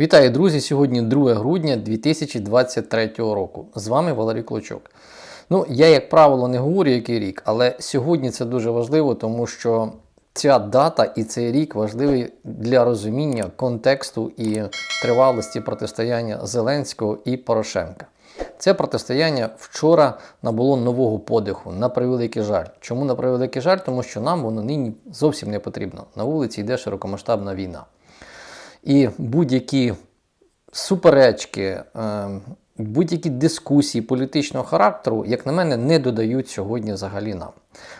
Вітаю, друзі! Сьогодні 2 грудня 2023 року. З вами Валерій Клочок. Ну, я, як правило, не говорю, який рік, але сьогодні це дуже важливо, тому що ця дата і цей рік важливий для розуміння контексту і тривалості протистояння Зеленського і Порошенка. Це протистояння вчора набуло нового подиху, на превеликий жаль. Чому на превеликий жаль? Тому що нам воно нині зовсім не потрібно. На вулиці йде широкомасштабна війна. І будь-які суперечки, е, будь-які дискусії політичного характеру, як на мене, не додають сьогодні взагалі нам.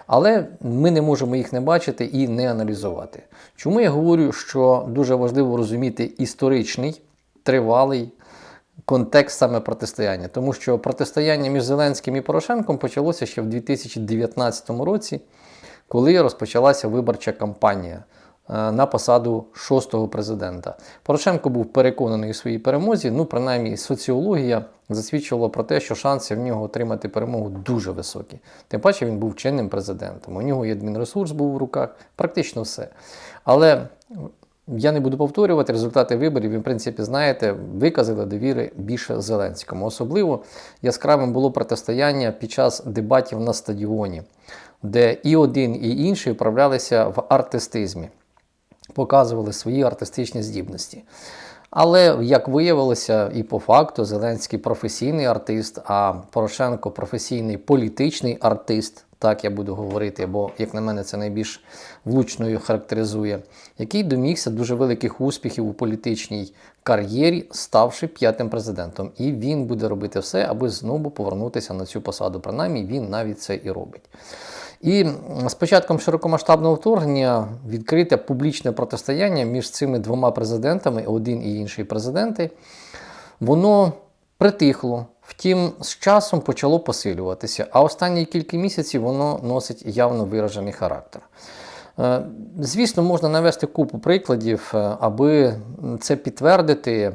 Але ми не можемо їх не бачити і не аналізувати. Чому я говорю, що дуже важливо розуміти історичний, тривалий контекст саме протистояння? Тому що протистояння між Зеленським і Порошенком почалося ще в 2019 році, коли розпочалася виборча кампанія на посаду шостого президента. Порошенко був переконаний у своїй перемозі. Ну, принаймні, соціологія засвідчувала про те, що шанси в нього отримати перемогу дуже високі. Тим паче він був чинним президентом. У нього і адмінресурс був в руках, практично все. Але я не буду повторювати результати виборів. Ви, в принципі, знаєте, виказали довіри більше Зеленському. Особливо яскравим було протистояння під час дебатів на стадіоні, де і один, і інший вправлялися в артистизмі, показували свої артистичні здібності. Але, як виявилося, і по факту, Зеленський професійний артист, а Порошенко професійний політичний артист, так я буду говорити, бо, як на мене, це найбільш влучною характеризує, який домігся дуже великих успіхів у політичній кар'єрі, ставши п'ятим президентом. І він буде робити все, аби знову повернутися на цю посаду. Принаймні, він навіть це і робить. І з початком широкомасштабного вторгнення відкрите публічне протистояння між цими двома президентами, один і інший президенти, воно притихло. Втім, з часом почало посилюватися, а останні кілька місяців воно носить явно виражений характер. Е, Звісно, можна навести купу прикладів, е, аби це підтвердити.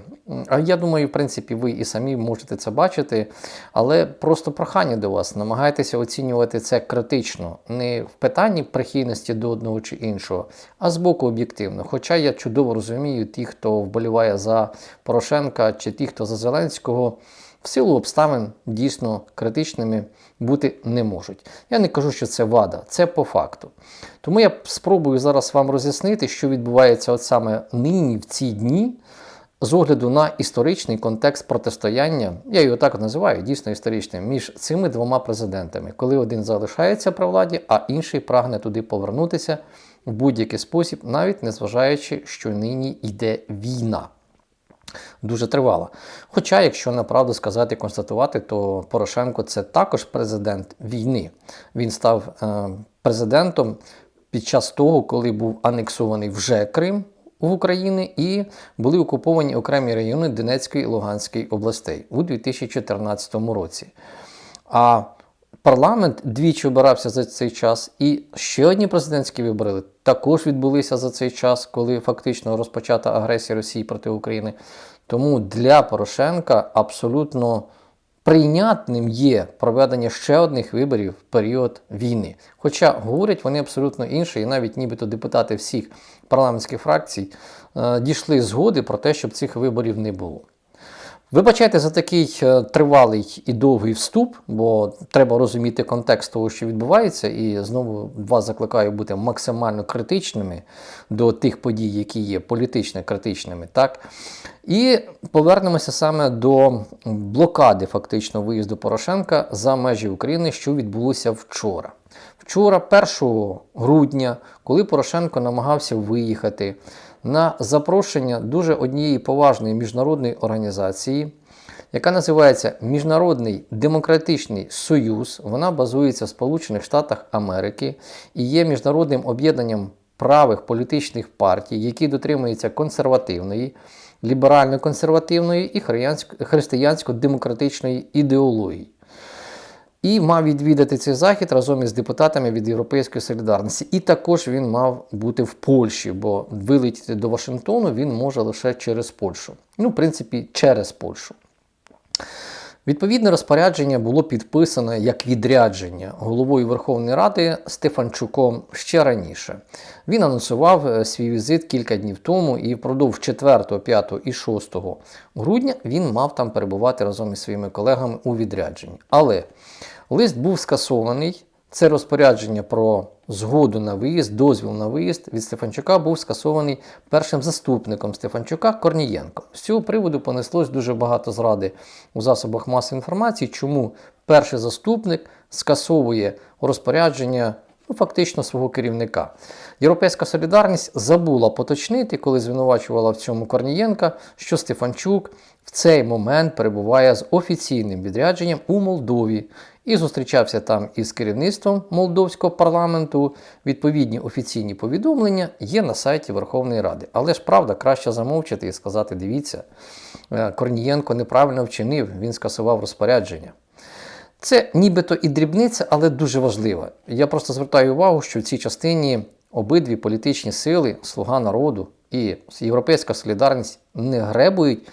А я думаю, в принципі, ви і самі можете це бачити. Але просто прохання до вас, намагайтеся оцінювати це критично, не в питанні прихильності до одного чи іншого, а з боку об'єктивно. Хоча я чудово розумію ті, хто вболіває за Порошенка чи ті, хто за Зеленського в силу обставин дійсно критичними бути не можуть. Я не кажу, що це вада, це по факту. Тому я спробую зараз вам роз'яснити, що відбувається от саме нині в ці дні. З огляду на історичний контекст протистояння, я його так називаю, дійсно історичним, між цими двома президентами, коли один залишається при владі, а інший прагне туди повернутися в будь-який спосіб, навіть незважаючи, що нині йде війна дуже тривала. Хоча, якщо направду сказати і констатувати, то Порошенко це також президент війни. Він став е, президентом під час того, коли був анексований вже Крим в Україні і були окуповані окремі райони Донецької і Луганської областей у 2014 році. А Парламент двічі обирався за цей час, і ще одні президентські вибори також відбулися за цей час, коли фактично розпочата агресія Росії проти України. Тому для Порошенка абсолютно прийнятним є проведення ще одних виборів в період війни. Хоча говорять вони абсолютно інше, і навіть нібито депутати всіх парламентських фракцій е, дійшли згоди про те, щоб цих виборів не було. Вибачайте за такий е, тривалий і довгий вступ, бо треба розуміти контекст того, що відбувається, і знову вас закликаю бути максимально критичними до тих подій, які є політично критичними. так? І повернемося саме до блокади фактично виїзду Порошенка за межі України, що відбулося вчора. Вчора, 1 грудня, коли Порошенко намагався виїхати на запрошення дуже однієї поважної міжнародної організації, яка називається Міжнародний демократичний союз. Вона базується в Сполучених Штатах Америки і є міжнародним об'єднанням правих політичних партій, які дотримуються консервативної, ліберально-консервативної і християнсько-демократичної ідеології і мав відвідати цей захід разом із депутатами від Європейської солідарності. І також він мав бути в Польщі, бо вилетіти до Вашингтону він може лише через Польщу. Ну, в принципі, через Польщу. Відповідне розпорядження було підписане як відрядження головою Верховної Ради Стефанчуком ще раніше. Він анонсував е, свій візит кілька днів тому, і впродовж 4, 5 і 6 грудня він мав там перебувати разом із своїми колегами у відрядженні. Але лист був скасований. Це розпорядження про згоду на виїзд, дозвіл на виїзд від Стефанчука був скасований першим заступником Стефанчука Корнієнком. З цього приводу понеслось дуже багато зради у засобах масової інформації, чому перший заступник скасовує розпорядження ну, фактично свого керівника. Європейська солідарність забула поточнити, коли звинувачувала в цьому Корнієнка, що Стефанчук в цей момент перебуває з офіційним відрядженням у Молдові і зустрічався там із керівництвом молдовського парламенту. Відповідні офіційні повідомлення є на сайті Верховної Ради. Але ж правда, краще замовчати і сказати: дивіться, е, Корнієнко неправильно вчинив, він скасував розпорядження. Це нібито і дрібниця, але дуже важлива. Я просто звертаю увагу, що в цій частині обидві політичні сили, Слуга народу і Європейська солідарність не гребують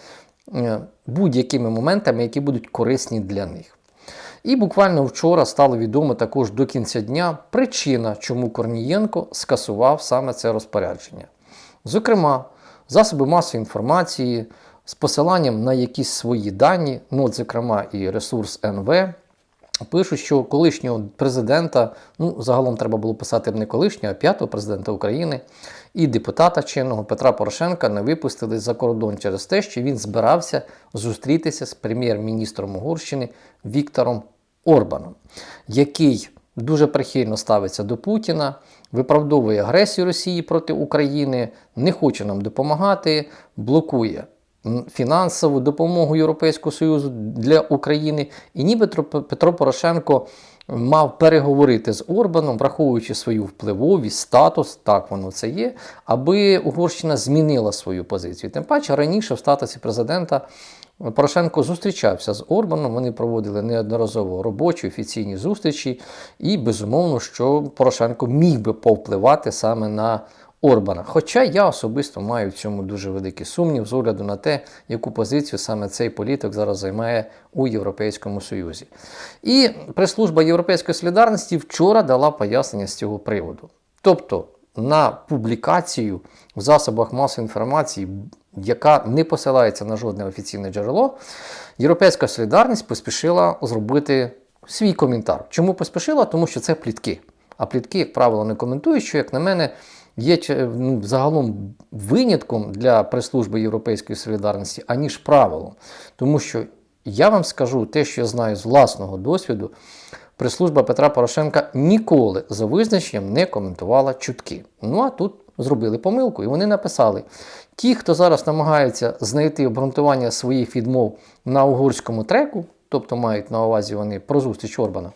е, будь-якими моментами, які будуть корисні для них. І буквально вчора стало відомо також до кінця дня причина, чому Корнієнко скасував саме це розпорядження. Зокрема, засоби масової інформації з посиланням на якісь свої дані, ну, от, зокрема, і ресурс НВ. Пишуть, що колишнього президента, ну загалом треба було писати не колишнього, а п'ятого президента України. І депутата чинного Петра Порошенка не випустили за кордон через те, що він збирався зустрітися з прем'єр-міністром Угорщини Віктором Орбаном, який дуже прихильно ставиться до Путіна, виправдовує агресію Росії проти України, не хоче нам допомагати, блокує фінансову допомогу Європейського Союзу для України. І нібито Петро Порошенко мав переговорити з Орбаном, враховуючи свою впливовість, статус, так воно це є, аби Угорщина змінила свою позицію. Тим паче раніше в статусі президента. Порошенко зустрічався з Орбаном, вони проводили неодноразово робочі офіційні зустрічі, і безумовно, що Порошенко міг би повпливати саме на Орбана. Хоча я особисто маю в цьому дуже великий сумнів з огляду на те, яку позицію саме цей політик зараз займає у Європейському Союзі. І прес-служба Європейської солідарності вчора дала пояснення з цього приводу. Тобто на публікацію в засобах масової інформації, яка не посилається на жодне офіційне джерело, Європейська солідарність поспішила зробити свій коментар. Чому поспішила? Тому що це плітки. А плітки, як правило, не коментують, що, як на мене, є ну, загалом винятком для прес-служби Європейської солідарності, аніж правилом. Тому що я вам скажу те, що я знаю з власного досвіду, прес-служба Петра Порошенка ніколи за визначенням не коментувала чутки. Ну а тут зробили помилку, і вони написали: ті, хто зараз намагаються знайти обґрунтування своїх відмов на угорському треку, тобто мають на увазі вони про зустріч Орбана.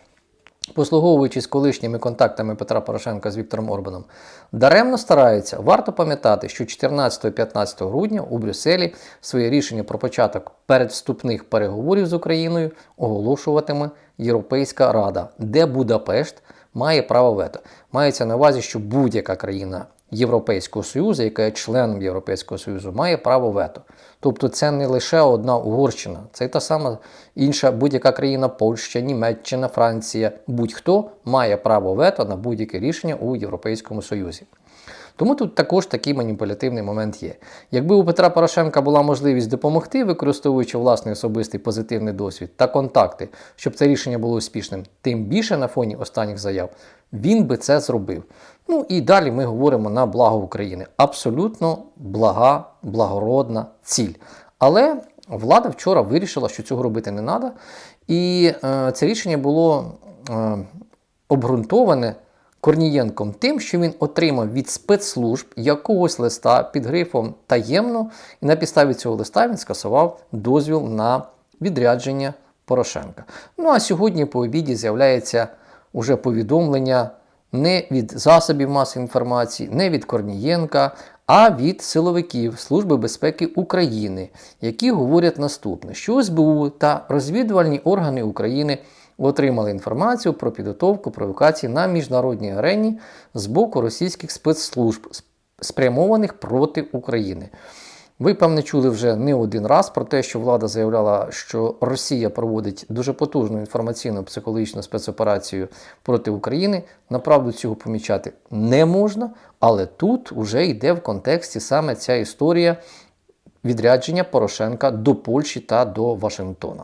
Послуговуючись колишніми контактами Петра Порошенка з Віктором Орбаном, даремно стараються, варто пам'ятати, що 14-15 грудня у Брюсселі своє рішення про початок передвступних переговорів з Україною оголошуватиме Європейська Рада, де Будапешт має право вето. Мається на увазі, що будь-яка країна Європейського Союзу, яка є членом Європейського Союзу, має право вето. Тобто це не лише одна Угорщина, це та сама інша будь-яка країна, Польща, Німеччина, Франція, будь-хто має право вето на будь-яке рішення у Європейському Союзі. Тому тут також такий маніпулятивний момент є. Якби у Петра Порошенка була можливість допомогти, використовуючи власний особистий позитивний досвід та контакти, щоб це рішення було успішним, тим більше на фоні останніх заяв, він би це зробив. Ну і далі ми говоримо на благо України. Абсолютно блага, благородна ціль. Але влада вчора вирішила, що цього робити не треба. І е, це рішення було е, обґрунтоване Корнієнком тим, що він отримав від спецслужб якогось листа під грифом таємно, і на підставі цього листа він скасував дозвіл на відрядження Порошенка. Ну а сьогодні по обіді з'являється уже повідомлення не від засобів масової інформації, не від Корнієнка, а від силовиків Служби безпеки України, які говорять наступне: що СБУ та розвідувальні органи України отримали інформацію про підготовку провокацій на міжнародній арені з боку російських спецслужб, спрямованих проти України. Ви, певне, чули вже не один раз про те, що влада заявляла, що Росія проводить дуже потужну інформаційну психологічну спецоперацію проти України. Направду цього помічати не можна, але тут вже йде в контексті саме ця історія відрядження Порошенка до Польщі та до Вашингтона.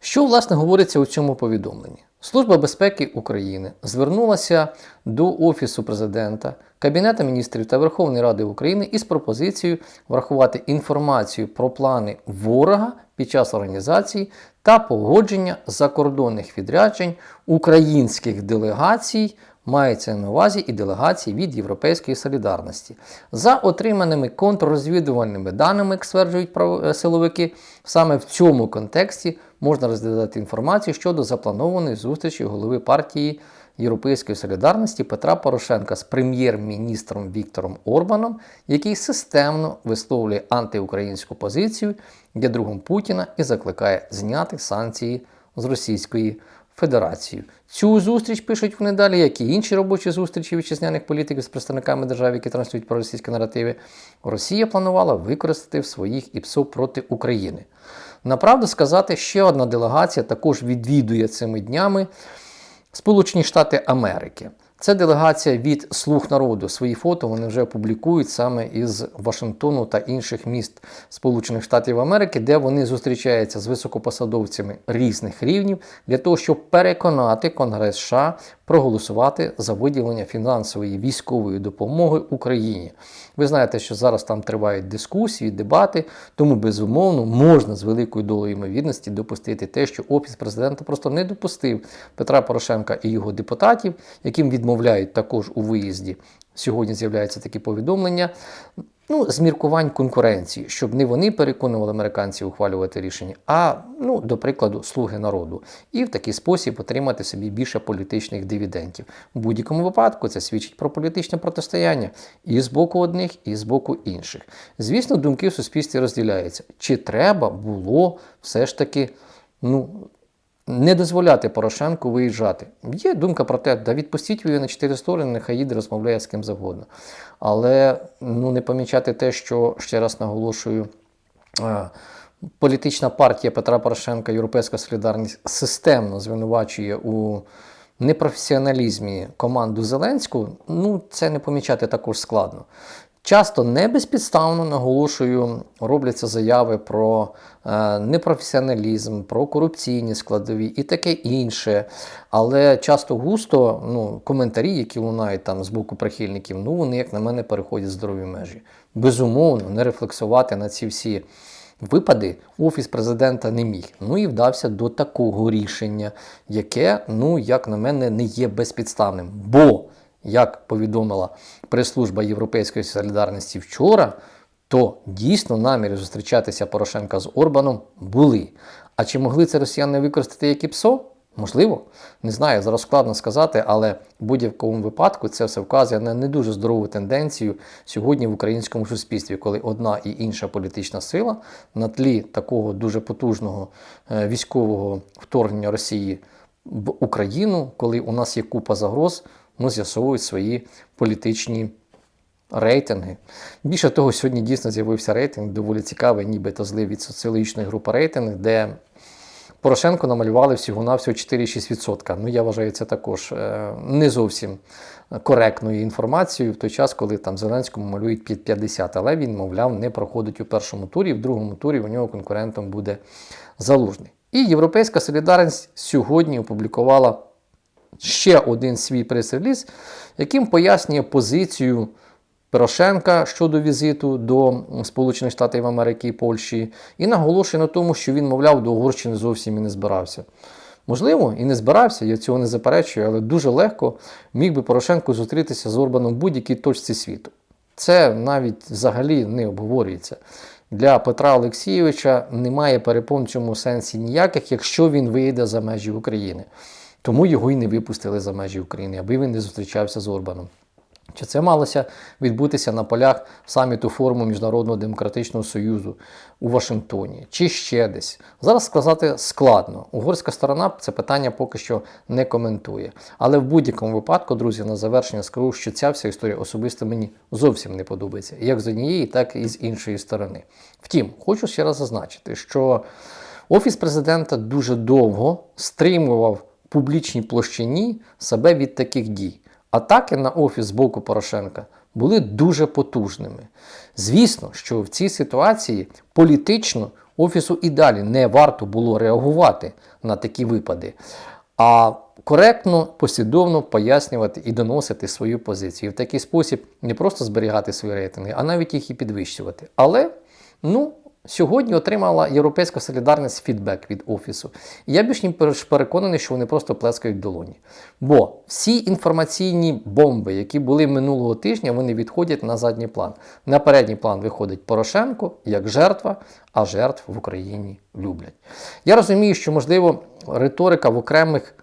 Що власне говориться у цьому повідомленні? Служба безпеки України звернулася до Офісу президента, Кабінету міністрів та Верховної Ради України із пропозицією врахувати інформацію про плани ворога під час організації та погодження закордонних відряджень українських делегацій. Мається на увазі і делегації від Європейської солідарності. За отриманими контррозвідувальними даними, як стверджують прав- силовики, саме в цьому контексті можна розглядати інформацію щодо запланованої зустрічі голови партії Європейської солідарності Петра Порошенка з прем'єр-міністром Віктором Орбаном, який системно висловлює антиукраїнську позицію є другом Путіна і закликає зняти санкції з Російської Федерації. Цю зустріч пишуть вони далі, як і інші робочі зустрічі вітчизняних політиків з представниками держав, які транслюють проросійські наративи. Росія планувала використати в своїх ІПСО проти України. Направду сказати, ще одна делегація також відвідує цими днями Сполучені Штати Америки. Це делегація від Слуг народу. Свої фото вони вже публікують саме із Вашингтону та інших міст Сполучених Штатів Америки, де вони зустрічаються з високопосадовцями різних рівнів для того, щоб переконати Конгрес США проголосувати за виділення фінансової військової допомоги Україні. Ви знаєте, що зараз там тривають дискусії, дебати, тому безумовно можна з великою долею ймовірності допустити те, що офіс президента просто не допустив Петра Порошенка і його депутатів, яким відмовляють також у виїзді. Сьогодні з'являються такі повідомлення. Ну, з міркувань конкуренції, щоб не вони переконували американців ухвалювати рішення, а, ну, до прикладу, слуги народу, і в такий спосіб отримати собі більше політичних дивідендів. У будь-якому випадку це свідчить про політичне протистояння і з боку одних, і з боку інших. Звісно, думки в суспільстві розділяються. Чи треба було все ж таки, ну. Не дозволяти Порошенку виїжджати. Є думка про те, да відпустіть його на чотири сторони, нехай їде розмовляє з ким завгодно. Але ну, не помічати те, що ще раз наголошую, політична партія Петра Порошенка, Європейська солідарність системно звинувачує у непрофесіоналізмі команду Зеленську, ну це не помічати також складно. Часто не безпідставно наголошую, робляться заяви про е, непрофесіоналізм, про корупційні складові і таке інше. Але часто густо ну, коментарі, які лунають там з боку прихильників, ну вони, як на мене, переходять здорові межі. Безумовно, не рефлексувати на ці всі випади офіс президента не міг. Ну і вдався до такого рішення, яке, ну, як на мене, не є безпідставним. Бо як повідомила прес-служба Європейської солідарності вчора, то дійсно наміри зустрічатися Порошенка з Орбаном були. А чи могли це росіяни використати як і ПСО? Можливо, не знаю, зараз складно сказати, але в будь-якому випадку це все вказує на не дуже здорову тенденцію сьогодні в українському суспільстві, коли одна і інша політична сила на тлі такого дуже потужного е, військового вторгнення Росії в Україну, коли у нас є купа загроз, ну, з'ясовують свої політичні рейтинги. Більше того, сьогодні дійсно з'явився рейтинг, доволі цікавий, нібито злив від соціологічної групи рейтинг, де Порошенко намалювали всього-навсього 4,6%. Ну, я вважаю, це також е, не зовсім коректною інформацією в той час, коли там Зеленському малюють під 50, але він, мовляв, не проходить у першому турі, в другому турі у нього конкурентом буде залужний. І Європейська солідарність сьогодні опублікувала ще один свій прес-реліз, яким пояснює позицію Порошенка щодо візиту до Сполучених Штатів Америки і Польщі, і наголошує на тому, що він, мовляв, до Угорщини зовсім і не збирався. Можливо, і не збирався, я цього не заперечую, але дуже легко міг би Порошенко зустрітися з Орбаном в будь-якій точці світу. Це навіть взагалі не обговорюється. Для Петра Олексійовича немає перепон в цьому сенсі ніяких, якщо він вийде за межі України. Тому його і не випустили за межі України, аби він не зустрічався з Орбаном. Чи це малося відбутися на полях саміту форуму Міжнародного демократичного союзу у Вашингтоні, чи ще десь? Зараз сказати складно. Угорська сторона це питання поки що не коментує. Але в будь-якому випадку, друзі, на завершення скажу, що ця вся історія особисто мені зовсім не подобається, як з однієї, так і з іншої сторони. Втім, хочу ще раз зазначити, що Офіс президента дуже довго стримував публічній площині себе від таких дій. Атаки на офіс з боку Порошенка були дуже потужними. Звісно, що в цій ситуації політично офісу і далі не варто було реагувати на такі випади, а коректно, послідовно пояснювати і доносити свою позицію. І в такий спосіб не просто зберігати свої рейтинги, а навіть їх і підвищувати. Але, ну. Сьогодні отримала Європейська солідарність фідбек від Офісу. І я більш ніж переконаний, що вони просто плескають долоні. Бо всі інформаційні бомби, які були минулого тижня, вони відходять на задній план. На передній план виходить Порошенко як жертва, а жертв в Україні люблять. Я розумію, що, можливо, риторика в окремих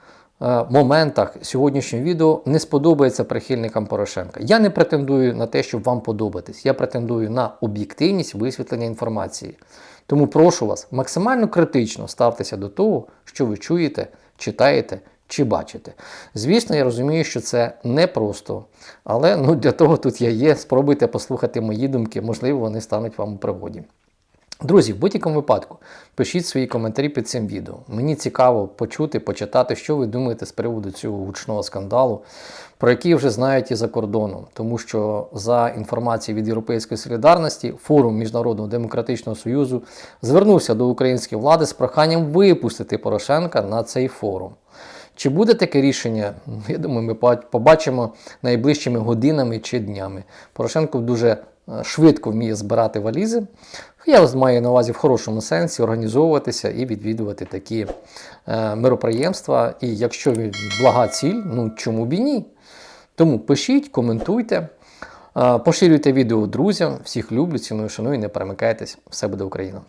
моментах сьогоднішнього відео не сподобається прихильникам Порошенка. Я не претендую на те, щоб вам подобатись. Я претендую на об'єктивність висвітлення інформації. Тому прошу вас максимально критично ставтеся до того, що ви чуєте, читаєте чи бачите. Звісно, я розумію, що це непросто, але ну, для того тут я є. Спробуйте послухати мої думки, можливо, вони стануть вам у пригоді. Друзі, в будь-якому випадку пишіть свої коментарі під цим відео. Мені цікаво почути, почитати, що ви думаєте з приводу цього гучного скандалу, про який вже знають і за кордоном. Тому що за інформацією від Європейської солідарності, форум Міжнародного демократичного союзу звернувся до української влади з проханням випустити Порошенка на цей форум. Чи буде таке рішення? Я думаю, ми побачимо найближчими годинами чи днями. Порошенко дуже швидко вміє збирати валізи. Я маю на увазі в хорошому сенсі організовуватися і відвідувати такі е, мироприємства. І якщо блага ціль, ну чому б і ні? Тому пишіть, коментуйте, е, поширюйте відео друзям, всіх люблю, ціную, шаную, не перемикайтесь. Все буде Україна!